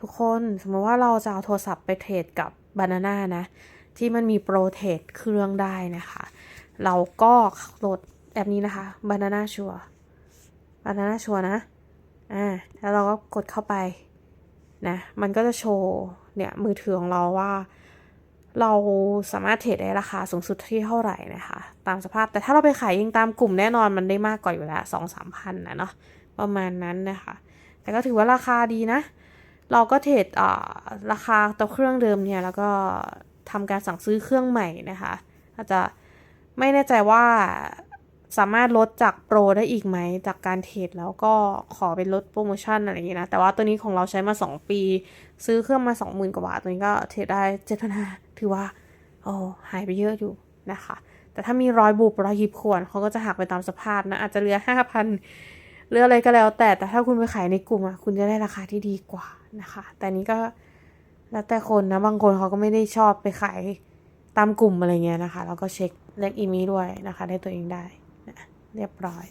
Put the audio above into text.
ทุกคนสมมติว่าเราจะเอาโทรศัพท์ไปเทรดกับบานาน่านะ ที่มันมีโปรเทรดเครื่องได้นะคะ เราก็โหลดแอปนี้นะคะ Banana Sure Banana Sure นะอ่าแล้วเราก็กดเข้าไปนะมันก็จะโชว์เนี่ยมือถือของเราว่า เราสามารถเทรดได้ราคาสูงสุดที่เท่าไหร่นะคะ ตามสภาพแต่ถ้าเราไปขายยิงตามกลุ่มแน่นอนมันได้มากกว่าอยู่แล้วสองสามพันนะเนาะประมาณนั้นนะคะ แต่ก็ถือว่าราคาดีนะ เราก็เทรดราคาตัวเครื่องเดิมเนี่ยแล้วก็ทำการสั่งซื้อเครื่องใหม่นะคะ อาจจะไม่แน่ใจว่าสามารถลดจากโปรได้อีกไหมจากการเทรดแล้วก็ขอเป็นลดโปรโมชั่นอะไรอย่างเงี้ยนะแต่ว่าตัวนี้ของเราใช้มา 2 ปี ซื้อเครื่องมา 20,000 กว่าบาทตัวนี้ก็เทรดได้7,500ถือว่าโอ้หายไปเยอะอยู่นะคะ แต่ถ้ามีร้อยบุบร้อยยิบขวนเขาก็จะหักไปตามสภาพนะอาจจะเหลือ5,000 หรืออะไรก็แล้วแต่แต่ถ้าคุณไปขายในกลุ่มอะคุณจะได้ราคาที่ดีกว่านะคะ แต่นี้ก็แล้วแต่คนนะบางคนเขาก็ไม่ได้ชอบไปขายตามกลุ่มอะไรเงี้ยนะคะ แล้วก็เช็คเลขอีมีด้วยนะคะ ได้ตัวเองได้นะเรียบร้อย